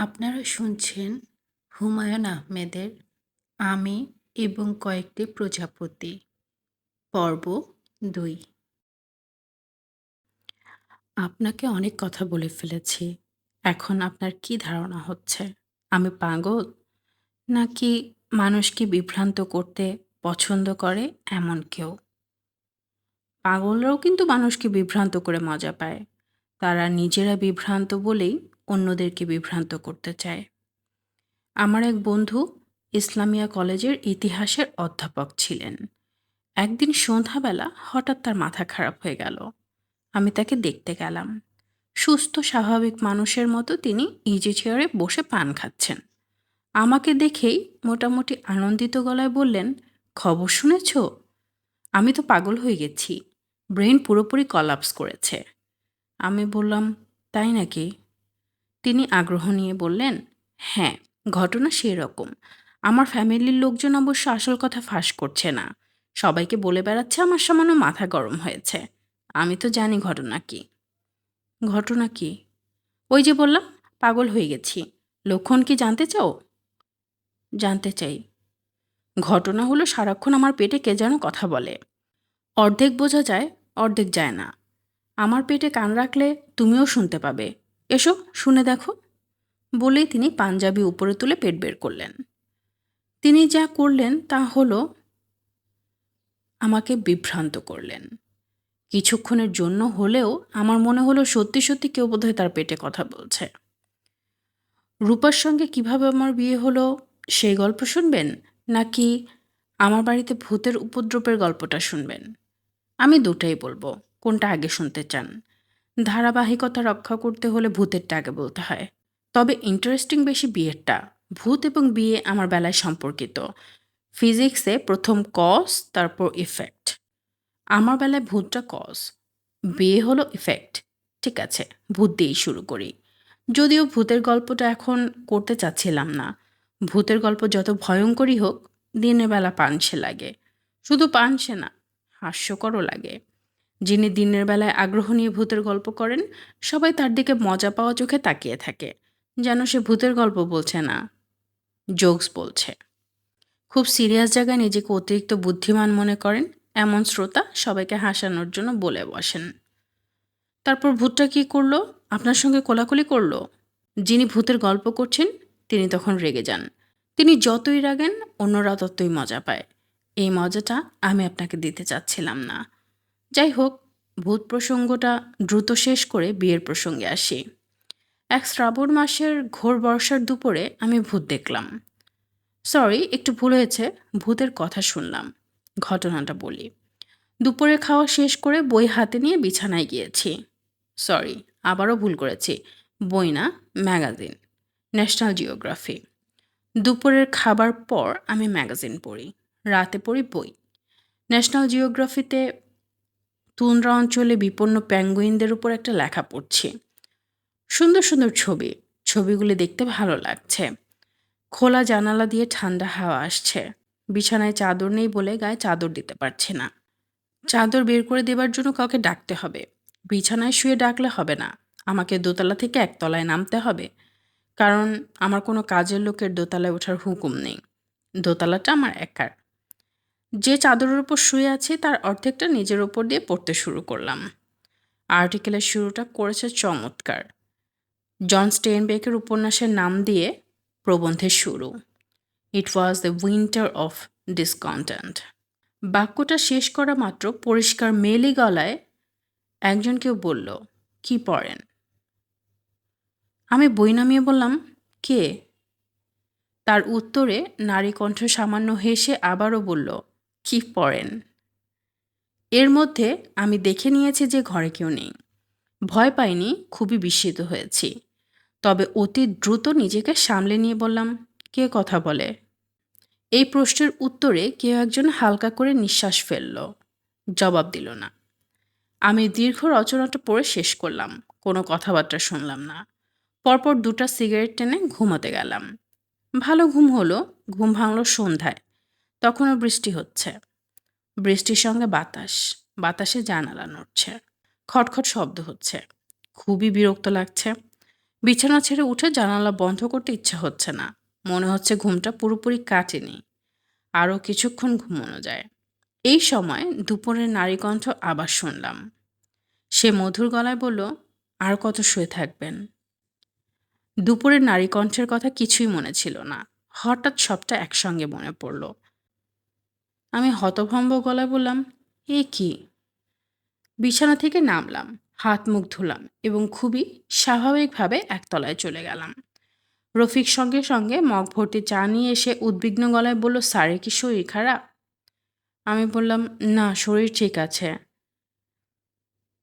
আপনারা শুনছেন হুমায়ূন আহমেদের আমি এবং কয়েকটি প্রজাপতি, পর্ব দুই। আপনাকে অনেক কথা বলে ফেলেছি, এখন আপনার কি ধারণা হচ্ছে? আমি পাগল? নাকি মানুষকে বিভ্রান্ত করতে পছন্দ করে এমন কেউ? পাগলরাও কিন্তু মানুষকে বিভ্রান্ত করে মজা পায়। তারা নিজেরা বিভ্রান্ত বলেই অন্যদেরকে বিভ্রান্ত করতে চায়। আমার এক বন্ধু ইসলামিয়া কলেজের ইতিহাসের অধ্যাপক ছিলেন। একদিন সন্ধ্যাবেলা হঠাৎ তার মাথা খারাপ হয়ে গেল। আমি তাকে দেখতে গেলাম। সুস্থ, স্বাভাবিক মানুষের মতো তিনি ইজি চেয়ারে বসে পান খাচ্ছেন। আমাকে দেখেই মোটামুটি আনন্দিত গলায় বললেন, খবর শুনেছ? আমি তো পাগল হয়ে গেছি। ব্রেন পুরোপুরি কলাপস করেছে। আমি বললাম, তাই নাকি? তিনি আগ্রহ নিয়ে বললেন হ্যাঁ ঘটনা সেই রকম আমার ফ্যামিলির লোকজন অবশ্য আসল কথা ফাঁস করছে না। সবাইকে বলে বেড়াচ্ছে আমার সামান্য মাথা গরম হয়েছে। আমি তো জানি ঘটনা কি। ঘটনা কি? ওই যে বললাম, পাগল হয়ে গেছি। লক্ষণ কি জানতে চাও? জানতে চাই। ঘটনা হলো সারাক্ষণ আমার পেটে কে যেন কথা বলে। অর্ধেক বোঝা যায়, অর্ধেক যায় না। আমার পেটে কান রাখলে তুমিও শুনতে পাবে। এসো, শুনে দেখো। বলেই তিনি পাঞ্জাবি উপরে তুলে পেট বের করলেন। তিনি যা করলেন তা হলো আমাকে বিভ্রান্ত করলেন। কিছুক্ষণের জন্য হলেও আমার মনে হলো সত্যি সত্যি কেউ বোধহয় তার পেটে কথা বলছে। রূপার সঙ্গে কীভাবে আমার বিয়ে হলো সেই গল্প শুনবেন, নাকি আমার বাড়িতে ভূতের উপদ্রবের গল্পটা শুনবেন? আমি দুটাই বলব, কোনটা আগে শুনতে চান? ধারাবাহিকতা রক্ষা করতে হলে ভূতেরটা আগে বলতে হয়। তবে ইন্টারেস্টিং বেশি বিয়েরটা। ভূত এবং বিয়ে আমার বেলায় সম্পর্কিত। ফিজিক্সে প্রথম কজ, তারপর ইফেক্ট। আমার বেলায় ভূতটা কজ। বিয়ে হলো ইফেক্ট। ঠিক আছে, ভূত দিয়েই শুরু করি। যদিও ভূতের গল্পটা এখন করতে চাচ্ছিলাম না। ভূতের গল্প যত ভয়ঙ্করই হোক, দিনের বেলা পানসে লাগে। শুধু পানসে না, হাস্যকরও লাগে। যিনি দিনের বেলায় আগ্রহ নিয়ে ভূতের গল্প করেন, সবাই তার দিকে মজা পাওয়া চোখে তাকিয়ে থাকে, যেন সে ভূতের গল্প বলছে না, জোকস বলছে। খুব সিরিয়াস জায়গায় নিজেকে অতিরিক্ত বুদ্ধিমান মনে করেন, এমন শ্রোতা সবাইকে হাসানোর জন্য বলে বসেন। তারপর ভূতটা কি করল? আপনার সঙ্গে কোলাকুলি করল? যিনি ভূতের গল্প করছেন, তিনি তখন রেগে যান। তিনি যতই রাগেন, অন্যরা ততই মজা পায়। এই মজাটা আমি আপনাকে দিতে চাচ্ছিলাম না। যাই হোক ভূত প্রসঙ্গটা দ্রুত শেষ করে বিয়ের প্রসঙ্গে আসি। এক শ্রাবণ মাসের ঘোর বর্ষার দুপুরে আমি ভূত দেখলাম। সরি, একটু ভুল হয়েছে, ভূতের কথা শুনলাম, ঘটনাটা বলি। দুপুরে খাওয়া শেষ করে বই হাতে নিয়ে বিছানায় গিয়েছি। সরি, আবারও ভুল করেছি, বই না, ম্যাগাজিন, ন্যাশনাল জিওগ্রাফি। দুপুরের খাবার পর আমি ম্যাগাজিন পড়ি, রাতে পড়ি বই। ন্যাশনাল জিওগ্রাফিতে তুন্দ্রা অঞ্চলে বিপন্ন প্যাঙ্গুইনদের উপর একটা লেখা পড়ছি। সুন্দর সুন্দর ছবি। ছবিগুলি দেখতে ভালো লাগছে। খোলা জানালা দিয়ে ঠান্ডা হাওয়া আসছে। বিছানায় চাদর নেই বলে গায়ে চাদর দিতে পারছে না। চাদর বের করে দেবার জন্য কাউকে ডাকতে হবে। বিছানায় শুয়ে ডাকলে হবে না। আমাকে দোতলা থেকে একতলায় নামতে হবে। কারণ আমার কোনো কাজের লোকের দোতলায় ওঠার হুকুম নেই। দোতলাটা আমার একার। যে চাদরের ওপর শুয়ে আছি, তার অর্ধেকটা নিজের ওপর দিয়ে পড়তে শুরু করলাম। আর্টিকেলের শুরুটা করেছে চমৎকার। জন স্টেনবেকের উপন্যাসের নাম দিয়ে প্রবন্ধের শুরু। It was the winter of discontent বাক্যটা শেষ করা মাত্র পরিষ্কার মেলি গলায় একজন কেউ বলল, কি পড়েন? আমি বই নামিয়ে বললাম, কে? তার উত্তরে নারী কণ্ঠ সামান্য হেসে আবারও বলল কি পড়েন। এর মধ্যে আমি দেখে নিয়েছি যে ঘরে কেউ নেই। ভয় পাইনি, খুবই বিস্মিত হয়েছি। তবে অতি দ্রুত নিজেকে সামলে নিয়ে বললাম, কে কথা বলে? এই প্রশ্নের উত্তরে কেউ একজন হালকা করে নিঃশ্বাস ফেলল। জবাব দিল না। আমি দীর্ঘ রচনাটা পড়ে শেষ করলাম, কোনো কথাবার্তা শুনলাম না। পরপর দুটা সিগারেট টেনে ঘুমাতে গেলাম। ভালো ঘুম হলো, ঘুম ভাঙলো সন্ধ্যায়। তখনও বৃষ্টি হচ্ছে। বৃষ্টির সঙ্গে বাতাস, বাতাসে জানালা নড়ছে। খটখট শব্দ হচ্ছে। খুবই বিরক্ত লাগছে। বিছানা ছেড়ে উঠে জানালা বন্ধ করতে ইচ্ছা হচ্ছে না। মনে হচ্ছে ঘুমটা পুরোপুরি কাটেনি। আরও কিছুক্ষণ ঘুমানো যায়। এই সময় দুপুরের নারীকণ্ঠ আবার শুনলাম। সে মধুর গলায় বলল, আর কত শুয়ে থাকবেন? দুপুরের নারীকণ্ঠের কথা কিছুই মনে ছিল না। হঠাৎ সবটা একসঙ্গে মনে পড়ল। আমি হতভম্ব গলায় বললাম, এ কি? বিছানা থেকে নামলাম, হাত মুখ ধুলাম এবং খুবই স্বাভাবিকভাবে একতলায় চলে গেলাম। রফিক সঙ্গে সঙ্গে মগ ভর্তি চা নিয়ে এসে উদ্বিগ্ন গলায় বলল, স্যারের কি শরীর খারাপ? আমি বললাম, না, শরীর ঠিক আছে।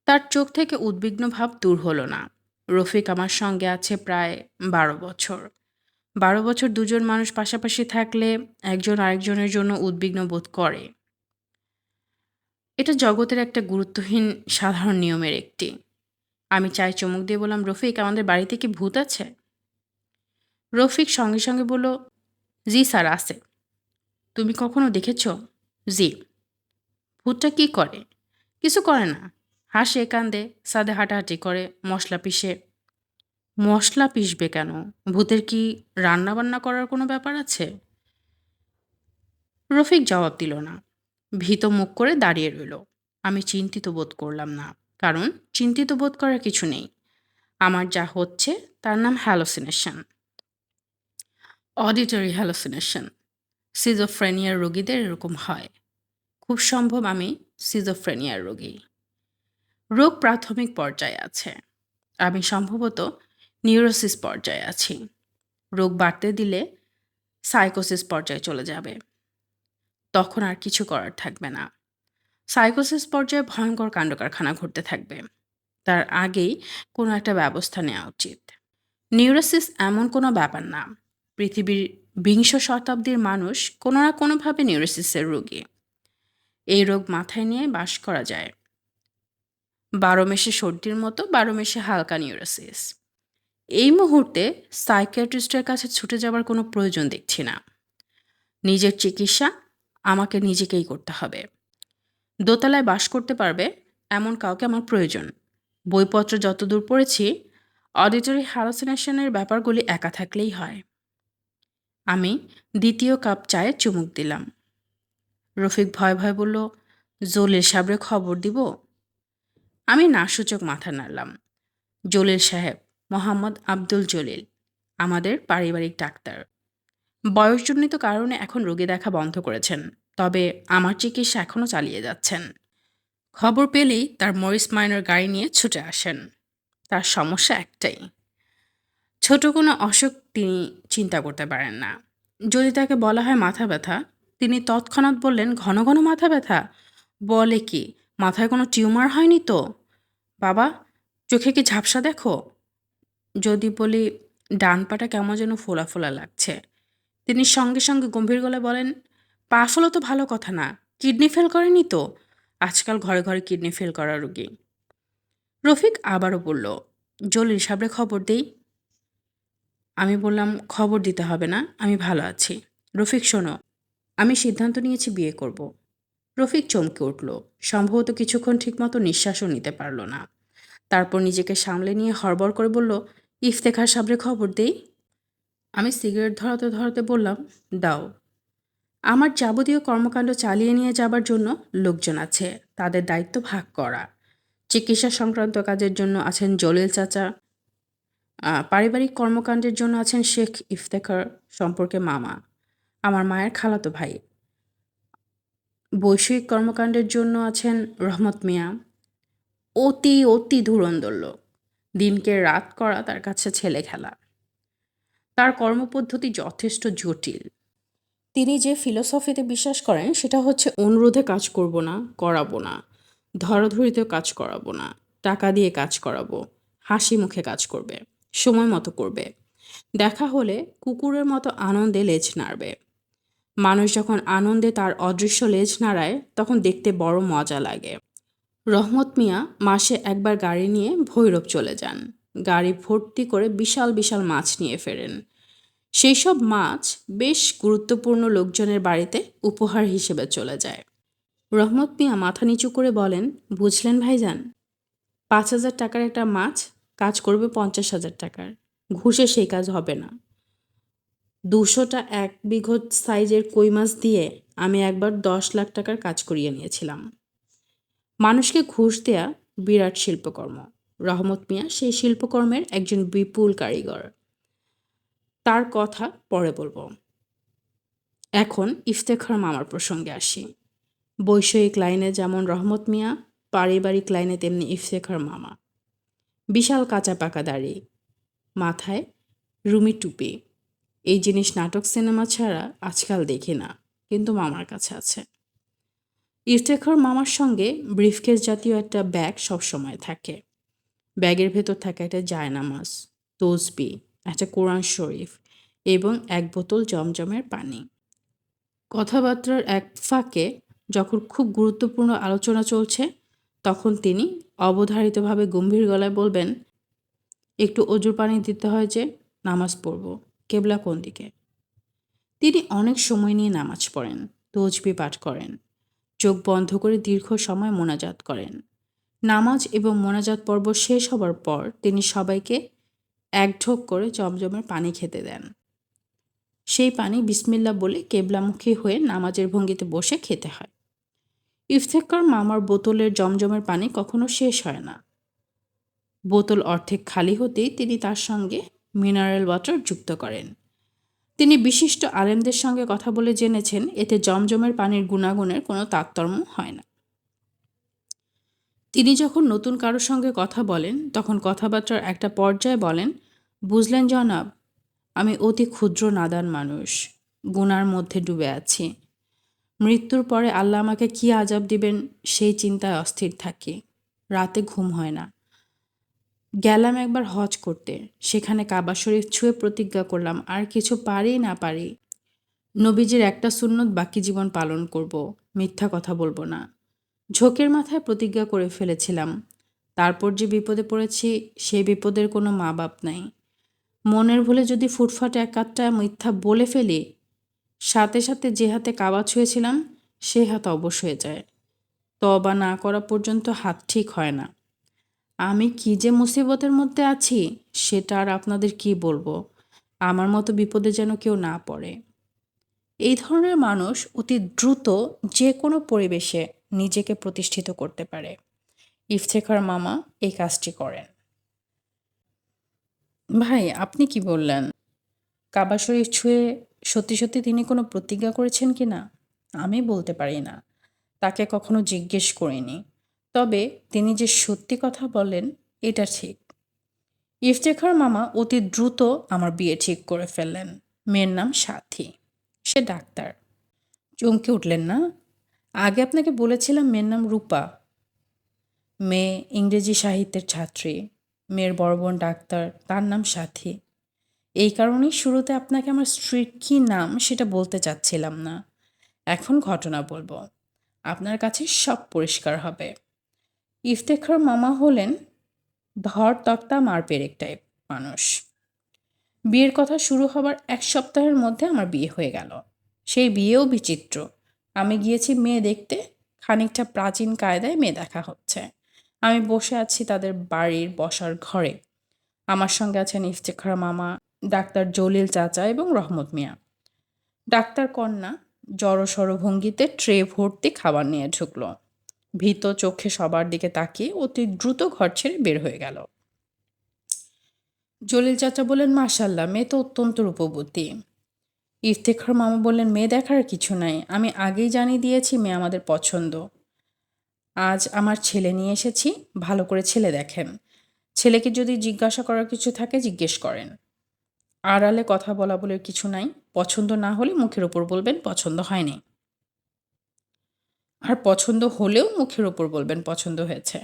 তার চোখ থেকে উদ্বিগ্ন ভাব দূর হলো না। রফিক আমার সঙ্গে আছে প্রায় বারো বছর। বারো বছর দুজন মানুষ পাশাপাশি থাকলে একজন আরেকজনের জন্য উদ্বিগ্ন বোধ করে। এটা জগতের একটা গুরুত্বহীন সাধারণ নিয়মের একটি। আমি চাই চমুক দিয়ে বললাম, রফিক, আমাদের বাড়িতে কি ভূত আছে? রফিক সঙ্গে সঙ্গে বলল, জি স্যার, আছে। তুমি কখনো দেখেছ? জি। ভূতটা কি করে? কিছু করে না। হাসে, কান্দে, সাদে হাঁটাহাঁটি করে, মশলা পিষে মশলা পিষবে কেন? ভূতের কি রান্না বান্না করার কোনো ব্যাপার আছে? রফিক জবাব দিল না। ভীত মুখ করে দাঁড়িয়ে রইল। আমি চিন্তিত বোধ করলাম না, কারণ চিন্তিত বোধ করার কিছু নেই। আমার যা হচ্ছে, তার নাম হ্যালোসিনেশন অডিটরি হ্যালোসিনেশন সিজোফ্রেনিয়ার রোগীদের এরকম হয়। খুব সম্ভব আমি সিজোফ্রেনিয়ার রোগী। রোগ প্রাথমিক পর্যায়ে আছে। আমি সম্ভবত নিউরোসিস পর্যায়ে আছি। রোগ বাড়তে দিলে সাইকোসিস পর্যায়ে চলে যাবে। তখন আর কিছু করার থাকবে না। সাইকোসিস পর্যায়ে ভয়ঙ্কর কাণ্ডকারখানা ঘটতে থাকবে। তার আগেই কোনো একটা ব্যবস্থা নেওয়া উচিত। নিউরোসিস এমন কোনো ব্যাপার না। পৃথিবীর বিংশ শতাব্দীর মানুষ কোনো না কোনোভাবে নিউরোসিসের রোগী। এই রোগ মাথায় নিয়ে বাস করা যায়। বারো মেশে সর্দির মতো বারো মেশে হালকা নিউরোসিস। এই মুহূর্তে সাইকিয়াট্রিস্টের কাছে ছুটে যাবার কোনো প্রয়োজন দেখছি না। নিজের চিকিৎসা আমাকে নিজেকেই করতে হবে। দোতলায় বাস করতে পারবে এমন কাউকে আমার প্রয়োজন। বইপত্র যতদূর পড়েছি, অডিটরি হ্যালোসিনেশনের ব্যাপারগুলি একা থাকলেই হয়। আমি দ্বিতীয় কাপ চায়ে চুমুক দিলাম। রফিক ভয় ভয় বলল, জলিল সাহেবের খবর দিব? আমি নাসূচক মাথা নাড়লাম। জলিল সাহেব মোহাম্মদ আব্দুল জলিল, আমাদের পারিবারিক ডাক্তার। বয়সজনিত কারণে এখন রোগী দেখা বন্ধ করেছেন, তবে আমার চিকিৎসা এখনও চালিয়ে যাচ্ছেন। খবর পেলেই তার মরিস মাইনার গাড়ি নিয়ে ছুটে আসেন। তার সমস্যা একটাই, ছোট কোনো অসুখ তিনি চিন্তা করতে পারেন না। যদি তাকে বলা হয় মাথা ব্যথা, তিনি তৎক্ষণাৎ বললেন, ঘন ঘন মাথা ব্যথা? বলে কি, মাথায় কোনো টিউমার হয়নি তো? বাবা, চোখে কি ঝাপসা দেখো? যদি বলি, ডান পাটা কেমন যেন ফোলা ফোলা লাগছে। তিনি সঙ্গে সঙ্গে গম্ভীর গলায় বলেন, পা ফলো তো ভালো কথা না, কিডনি ফেল করেনি তো? আজকাল ঘরে ঘরে কিডনি ফেল করা রোগী। রফিক আবারও বলল জলিল সাবরে খবর দেই। আমি বললাম, খবর দিতে হবে না, আমি ভালো আছি। রফিক, শোনো, আমি সিদ্ধান্ত নিয়েছি বিয়ে করব। রফিক চমকে উঠল, সম্ভবত কিছুক্ষণ ঠিকমতো নিঃশ্বাসও নিতে পারল না। তারপর নিজেকে সামলে নিয়ে হড়বড় করে বলল ইফতেখার সাবরে খবর দেই। আমি সিগারেট ধরাতে ধরাতে বললাম, দাও। আমার যাবতীয় কর্মকাণ্ড চালিয়ে নিয়ে যাবার জন্য লোকজন আছে, তাদের দায়িত্ব ভাগ করা। চিকিৎসা সংক্রান্ত কাজের জন্য আছেন জলিল চাচা। পারিবারিক কর্মকাণ্ডের জন্য আছেন শেখ ইফতেখার সম্পর্কে মামা। আমার মায়ের খালাতো ভাই। বৈষয়িক কর্মকাণ্ডের জন্য আছেন রহমত মিয়া। অতি অতি ধুরন্ধর লোক। দিনকে রাত করা তার কাছে ছেলে খেলা। তার কর্মপদ্ধতি যথেষ্ট জটিল। তিনি যে ফিলোসফিতে বিশ্বাস করেন, সেটা হচ্ছে অনুরোধে কাজ করব না, করাবো না, ধরাধরিতে কাজ করাবো না, টাকা দিয়ে কাজ করাবো, হাসি মুখে কাজ করবে, সময় মতো করবে। দেখা হলে কুকুরের মতো আনন্দে লেজ নাড়বে। মানুষ যখন আনন্দে তার অদৃশ্য লেজ নাড়ায়, তখন দেখতে বড় মজা লাগে। রহমত মিয়া মাসে একবার গাড়ি নিয়ে ভৈরব চলে যান। গাড়ি ভর্তি করে বিশাল বিশাল মাছ নিয়ে ফেরেন। সেই সব মাছ বেশ গুরুত্বপূর্ণ লোকজনের বাড়িতে উপহার হিসেবে চলে যায়। রহমত মিয়া মাথা নিচু করে বলেন, বুঝলেন ভাইজান, পাঁচ হাজার টাকার একটা মাছ কাজ করবে পঞ্চাশ হাজার টাকার। ঘুষে সেই কাজ হবে না। দুশোটা এক বিঘত সাইজের কই মাছ দিয়ে আমি একবার দশ লাখ টাকার কাজ করিয়ে নিয়েছিলাম। মানুষকে ঘুষ দেয়া বিরাট শিল্পকর্ম। রহমত মিয়া সেই শিল্পকর্মের একজন বিপুল কারিগর। তার কথা পরে বলব। এখন ইফতেখার মামার প্রসঙ্গে আসি। বৈষয়িক লাইনে যেমন রহমত মিয়া, পারিবারিক লাইনে তেমনি ইফতেখার মামা। বিশাল কাঁচা পাকা দাড়ি, মাথায় রুমি টুপি। এই জিনিস নাটক সিনেমা ছাড়া আজকাল দেখি না, কিন্তু মামার কাছে আছে। ইফতেখার মামার সঙ্গে ব্রিফকেস জাতীয় একটা ব্যাগ সবসময় থাকে। ব্যাগের ভেতর থাকে একটা জায়নামাজ, তসবি, একটা কোরআন শরীফ এবং এক বোতল জমজমের পানি। কথাবার্তার এক ফাঁকে যখন খুব গুরুত্বপূর্ণ আলোচনা চলছে, তখন তিনি অবধারিতভাবে গম্ভীর গলায় বলবেন, একটু অজুর পানি দিতে হয় যে নামাজ পড়ব। কেবলা কোন দিকে? তিনি অনেক সময় নিয়ে নামাজ পড়েন তজবি পাঠ করেন। চোখ বন্ধ করে দীর্ঘ সময় মোনাজাত করেন। নামাজ এবং মোনাজাত পর্ব শেষ হবার পর তিনি সবাইকে এক ঢোক করে জমজমের পানি খেতে দেন। সেই পানি বিসমিল্লা বলে কেবলামুখী হয়ে নামাজের ভঙ্গিতে বসে খেতে হয়। ইফতেকার মামার বোতলের জমজমের পানি কখনো শেষ হয় না। বোতল অর্ধেক খালি হতেই তিনি তার সঙ্গে মিনারেল ওয়াটার যুক্ত করেন। তিনি বিশিষ্ট আলেমদের সঙ্গে কথা বলে জেনেছেন, এতে জমজমের পানির গুণাগুণের কোনো তারতম্য হয় না। তিনি যখন নতুন কারোর সঙ্গে কথা বলেন, তখন কথাবার্তার একটা পর্যায়ে বলেন, বুঝলেন জনাব, আমি অতি ক্ষুদ্র নাদান মানুষ, গুনার মধ্যে ডুবে আছি। মৃত্যুর পরে আল্লাহ আমাকে কী আজাব দিবেন, সেই চিন্তায় অস্থির থাকি। রাতে ঘুম হয় না। গেলাম একবার হজ করতে। সেখানে কাবা শরীফ ছুঁয়ে প্রতিজ্ঞা করলাম, আর কিছু পারি না পারি। নবীজির একটা সুন্নত বাকি জীবন পালন করব, মিথ্যা কথা বলব না। ঝোঁকের মাথায় প্রতিজ্ঞা করে ফেলেছিলাম। তারপর যে বিপদে পড়েছি, সেই বিপদের কোনো মা বাপ নাই। মনের ভুলে যদি ফুটফাটে এক কাতটা মিথ্যা বলে ফেলি, সাথে সাথে যে হাতে কাবা ছুঁয়েছিলাম, সে হাত অবশ হয়ে যায়। তবা না করা পর্যন্ত হাত ঠিক হয় না। আমি কি যে মুসিবতের মধ্যে আছি, সেটা আর আপনাদের কি বলব? আমার মতো বিপদে যেন কেউ না পড়ে। এই ধরনের মানুষ অতি দ্রুত যে কোনো পরিবেশে নিজেকে প্রতিষ্ঠিত করতে পারে। ইফতেখার মামা এই কাজটি করেন। ভাই, আপনি কি বললেন? কাবা শরীফ ছুঁয়ে সত্যি সত্যি তিনি কোনো প্রতিজ্ঞা করেছেন কি না? আমি বলতে পারি না। তাকে কখনো জিজ্ঞেস করিনি। তবে তিনি যে সত্যি কথা বলেন, এটা ঠিক। ইফতেখার মামা অতি দ্রুত আমার বিয়ে ঠিক করে ফেললেন। মেয়ের নাম সাথী। সে ডাক্তার। চমকে উঠলেন না? আগে আপনাকে বলেছিলাম মেয়ের নাম রূপা। মেয়ে ইংরেজি সাহিত্যের ছাত্রী। মেয়ের বড় বোন ডাক্তার, তার নাম সাথী। এই কারণেই শুরুতে আপনাকে আমার স্ত্রীর কী নাম সেটা বলতে চাচ্ছিলাম না। এখন ঘটনা বলব। আপনার কাছে সব পরিষ্কার হবে। ইফতেখার মামা হলেন ধর তক্তা মার পেরেক টাইপ মানুষ। বিয়ের কথা শুরু হবার এক সপ্তাহের মধ্যে আমার বিয়ে হয়ে গেল। সেই বিয়েও বিচিত্র। আমি গিয়েছি মেয়ে দেখতে, খানিকটা প্রাচীন কায়দায় মেয়ে দেখা হচ্ছে। আমি বসে আছি তাদের বাড়ির বসার ঘরে। আমার সঙ্গে আছেন ইফতেখার মামা, ডাক্তার জলিল চাচা এবং রহমত মিয়া। ডাক্তার কন্যা জড়সড় ভঙ্গিতে ট্রে ভর্তি খাবার নিয়ে ঢুকলো। ভীত চোখে সবার দিকে তাকিয়ে অতি দ্রুত ঘর ছেড়ে বের হয়ে গেল। জলিল চাচা বললেন মাশাল্লাহ মেয়ে তো অত্যন্ত রূপবতী। ইফতেখার মামা বললেন, মেয়ে দেখার কিছু নাই। আমি আগেই জানিয়ে দিয়েছি, মেয়ে আমাদের পছন্দ। আজ আমার ছেলে নিয়ে এসেছি, ভালো করে ছেলে দেখেন। ছেলেকে যদি জিজ্ঞাসা করার কিছু থাকে, জিজ্ঞেস করেন। আড়ালে কথা বলা বলে কিছু নাই। পছন্দ না হলে মুখের ওপর বলবেন, পছন্দ হয়নি। আর পছন্দ হলেও মুখের ওপর বলবেন পছন্দ হয়েছে।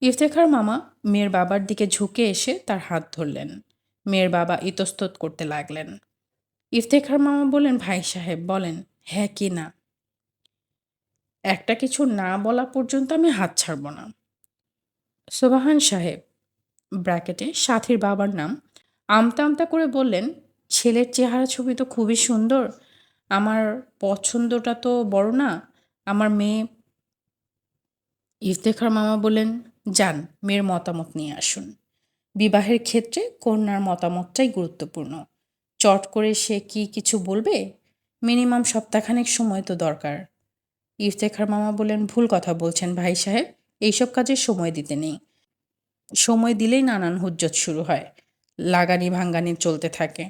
ইফতেখার মামা মেয়ের বাবার দিকে ঝুঁকে এসে তার হাত ধরলেন। মেয়ের বাবা ইতস্তত করতে লাগলেন। ইফতেখার মামা বললেন, ভাই সাহেব, বলেন হ্যাঁ কি না? একটা কিছু না বলা পর্যন্ত আমি হাত ছাড়ব না। সোবাহান সাহেব, ব্র্যাকেটে সাথীর বাবার নাম আমতা আমতা করে বললেন, ছেলের চেহারা ছবি তো খুবই সুন্দর, আমার পছন্দটা তো বড় না আমার মেয়ে ইফতেখার মামা বললেন যান, মেয়ের মতামত নিয়ে আসুন। বিবাহের ক্ষেত্রে কন্যার মতামতটাই গুরুত্বপূর্ণ। চট করে সে কি কিছু বলবে? মিনিমাম সপ্তাহখানেক সময় তো দরকার। ইফতেখার মামা বললেন ভুল কথা বলছেন ভাই সাহেব, এইসব কাজে সময় দিতে নেই। সময় দিলেই নানান হুজ্জত শুরু হয়, লাগানি ভাঙ্গানি চলতে থাকে।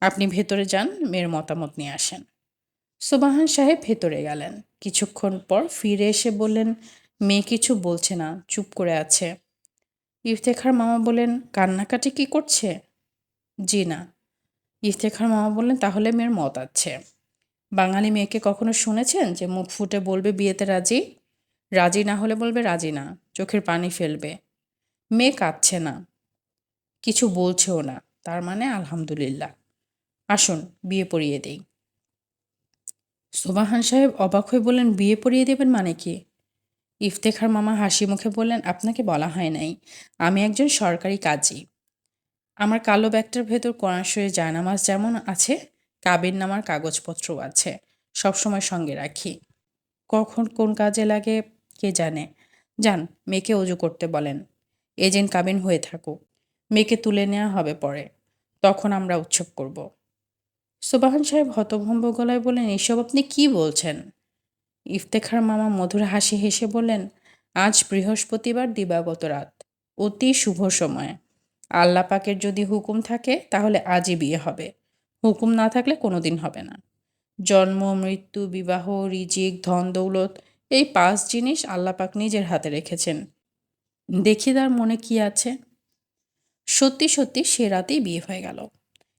আপনি ভেতরে যান, মেয়ের মতামত নিয়ে আসেন। সুবাহান সাহেব ভেতরে গেলেন। কিছুক্ষণ পর ফিরে এসে বললেন, মেয়ে কিছু বলছে না, চুপ করে আছে। ইফতেখার মামা বললেন, কান্নাকাটি কি করছে? জি না। ইফতেখার মামা বললেন, তাহলে মেয়ের মত আছে। বাঙালি মেয়েকে কখনো শুনেছেন যে মুখ ফুটে বলবে বিয়েতে রাজি? রাজি না হলে বলবে রাজি না, চোখের পানি ফেলবে। মেয়ে কাঁদছে না। কিছু বলছেও না, তার মানে আলহামদুলিল্লাহ। আসুন, বিয়ে পড়িয়ে দেই। সুবাহান সাহেব অবাক হয়ে বললেন, বিয়ে পড়িয়ে দেবেন মানে কি? ইফতেখার মামা হাসি মুখে বললেন, আপনাকে বলা হয় নাই। আমি একজন সরকারি কাজী। আমার কালো ব্যাগটার ভেতর কোরআশয়ে জায়নামাজ যেমন আছে, কাবির নামার কাগজপত্রও আছে। সবসময় সঙ্গে রাখি। কখন কোন কাজে লাগে কে জানে? যান, মেয়েকে অজু করতে বলেন। এজেন্ট কাবিন হয়ে থাকুক। মেয়েকে তুলে নেওয়া হবে পরে। তখন আমরা উৎসব করব। সুবাহান সাহেব হতভম্ব গলায় বললেন, এসব আপনি কি বলছেন? ইফতেখার মামা মধুর হাসি হেসে বললেন, আজ বৃহস্পতিবার দিবাগত রাত, অতি শুভ সময়। আল্লাহ পাকের যদি হুকুম থাকে, তাহলে আজই বিয়ে হবে। হুকুম না থাকলে কোনো দিন হবে না। জন্ম, মৃত্যু, বিবাহ, রিজিক, ধন, দৌলত, এই পাঁচ জিনিস আল্লাহ পাক নিজের হাতে রেখেছেন। দেখি তার মনে কি আছে? সত্যি সত্যি সে রাতেই বিয়ে হয়ে গেল।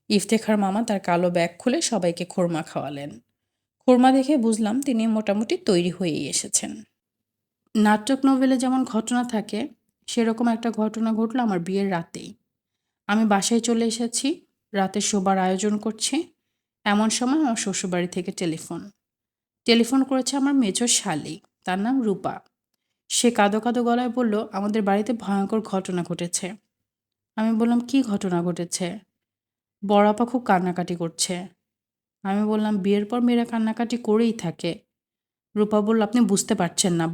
ইফতেখার মামা তার কালো ব্যাগ খুলে সবাইকে খোরমা খাওয়ালেন। খোরমা দেখে বুঝলাম তিনি মোটামুটি তৈরি হয়েই এসেছেন। নাটক নোভেলে যেমন ঘটনা থাকে, সেরকম একটা ঘটনা ঘটলো আমার বিয়ের রাতেই। আমি বাসায় চলে এসেছি, রাতে শোবার আয়োজন করছি, এমন সময় আমার শ্বশুরবাড়ি থেকে টেলিফোন। টেলিফোন করেছে আমার মেজো শালি, তার নাম রূপা। সে কাঁদো কাঁদো গলায় বলল, আমাদের বাড়িতে ভয়ঙ্কর ঘটনা ঘটেছে। আমি বললাম, কি ঘটনা ঘটেছে? বড় আপা খুব কান্নাকাটি করছে। আমি বললাম, বিয়ের পর মেয়েরা কান্নাকাটি করেই থাকে। রূপা বলল, আপনি বুঝতে পারছেন না।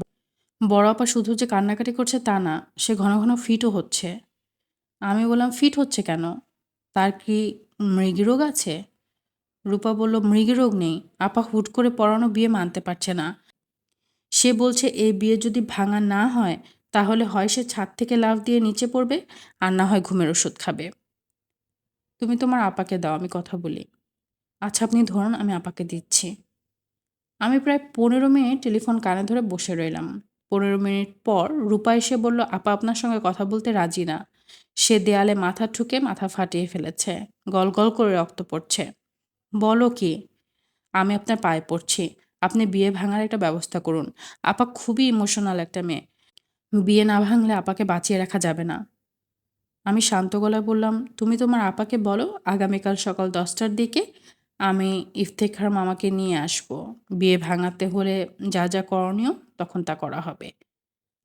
বড় আপা শুধু যে কান্নাকাটি করছে তা না, সে ঘন ঘন ফিটও হচ্ছে। আমি বললাম, ফিট হচ্ছে কেন? তার কি মৃগীরোগ আছে? রূপা বলল মৃগীরোগ নেই। আপা হুট করে পড়ানো বিয়ে মানতে পারছে না। সে বলছে, এই বিয়ে যদি ভাঙা না হয়, তাহলে হয় সে ছাদ থেকে লাফ দিয়ে নিচে পড়বে, আর না হয় ঘুমের ওষুধ খাবে। তুমি তোমার আপাকে দাও, আমি কথা বলি। আচ্ছা আপনি ধরুন আমি আপাকে দিচ্ছি। আমি প্রায় পনেরো মিনিট টেলিফোন কানে ধরে বসে রইলাম। পনেরো মিনিট পর রূপা এসে বলল, আপা আপনার সঙ্গে কথা বলতে রাজি না। সে দেয়ালে মাথা ঠুকে মাথা ফাটিয়ে ফেলেছে। গল গল করে রক্ত পড়ছে। বলো কি? আমি আপনার পায়ে পড়ছি। আপনি বিয়ে ভাঙার একটা ব্যবস্থা করুন। আপা খুবই ইমোশনাল একটা মেয়ে। বিয়ে না ভাঙলে আপাকে বাঁচিয়ে রাখা যাবে না। আমি শান্ত গলায় বললাম, তুমি তোমার আপাকে বলো, আগামীকাল সকাল দশটার দিকে আমি ইফতেখার মামাকে নিয়ে আসব। বিয়ে ভাঙাতে হলে যা যা করণীয় তখন তা করা হবে।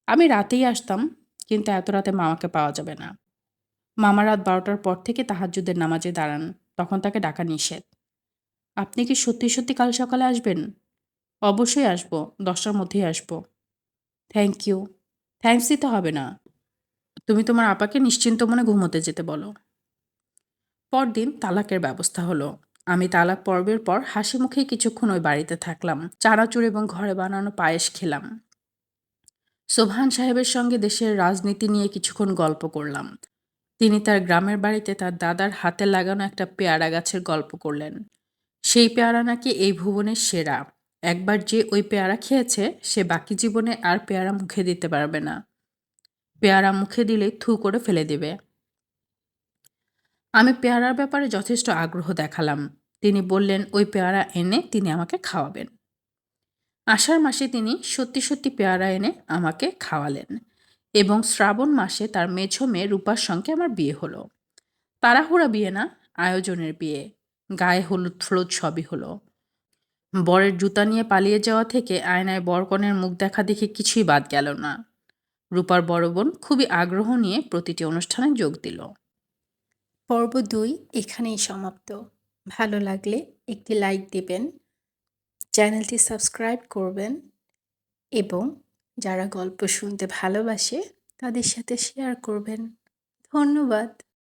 আমি রাতেই আসতাম, কিন্তু এত রাতে মামাকে পাওয়া যাবে না। মামা রাত বারোটার পর থেকে তাহাজুদের নামাজে দাঁড়ান, তখন তাকে ডাকা নিষেধ। আপনি কি সত্যি সত্যি কাল সকালে আসবেন? অবশ্যই আসব, দশটার মধ্যেই আসব। থ্যাংক ইউ থ্যাঙ্কস দিতে হবে না। তুমি তোমার আপাকে নিশ্চিন্ত মনে ঘুমোতে যেতে বলো। পরদিন তালাকের ব্যবস্থা হলো। আমি তালাক পর্বের পর হাসি মুখেই কিছুক্ষণ ওই বাড়িতে থাকলাম। চানাচুর এবং ঘরে বানানো পায়েস খেলাম। সোভান সাহেবের সঙ্গে দেশের রাজনীতি নিয়ে কিছুক্ষণ গল্প করলাম। তিনি তার গ্রামের বাড়িতে তার দাদার হাতে লাগানো একটা পেয়ারা গাছের গল্প করলেন। সেই পেয়ারা নাকি এই ভুবনের সেরা। একবার যে ওই পেয়ারা খেয়েছে, সে বাকি জীবনে আর পেয়ারা মুখে দিতে পারবে না। পেয়ারা মুখে দিলে থু করে ফেলে দেবে। আমি পেয়ারার ব্যাপারে যথেষ্ট আগ্রহ দেখালাম। তিনি বললেন, ওই পেয়ারা এনে তিনি আমাকে খাওয়াবেন। আষাঢ় মাসে তিনি সত্যি সত্যি পেয়ারা এনে আমাকে খাওয়ালেন এবং শ্রাবণ মাসে তার মেঝো মেয়ে রূপার সঙ্গে আমার বিয়ে হলো। তাড়াহুড়া বিয়ে না, আয়োজনের বিয়ে। গায়ে হলুদ ফ্লুদ সবই হলো। বরের জুতা নিয়ে পালিয়ে যাওয়া থেকে আয়নায় বরকনের মুখ দেখা দেখে কিছুই বাদ গেল না। রূপার বড় বোন খুবই আগ্রহ নিয়ে প্রতিটি অনুষ্ঠানে যোগ দিল। পর্ব দুই এখানেই সমাপ্ত। ভালো লাগলে একটি লাইক দেবেন, চ্যানেলটি সাবস্ক্রাইব করবেন এবং যারা গল্প শুনতে ভালোবাসে তাদের সাথে শেয়ার করবেন। ধন্যবাদ।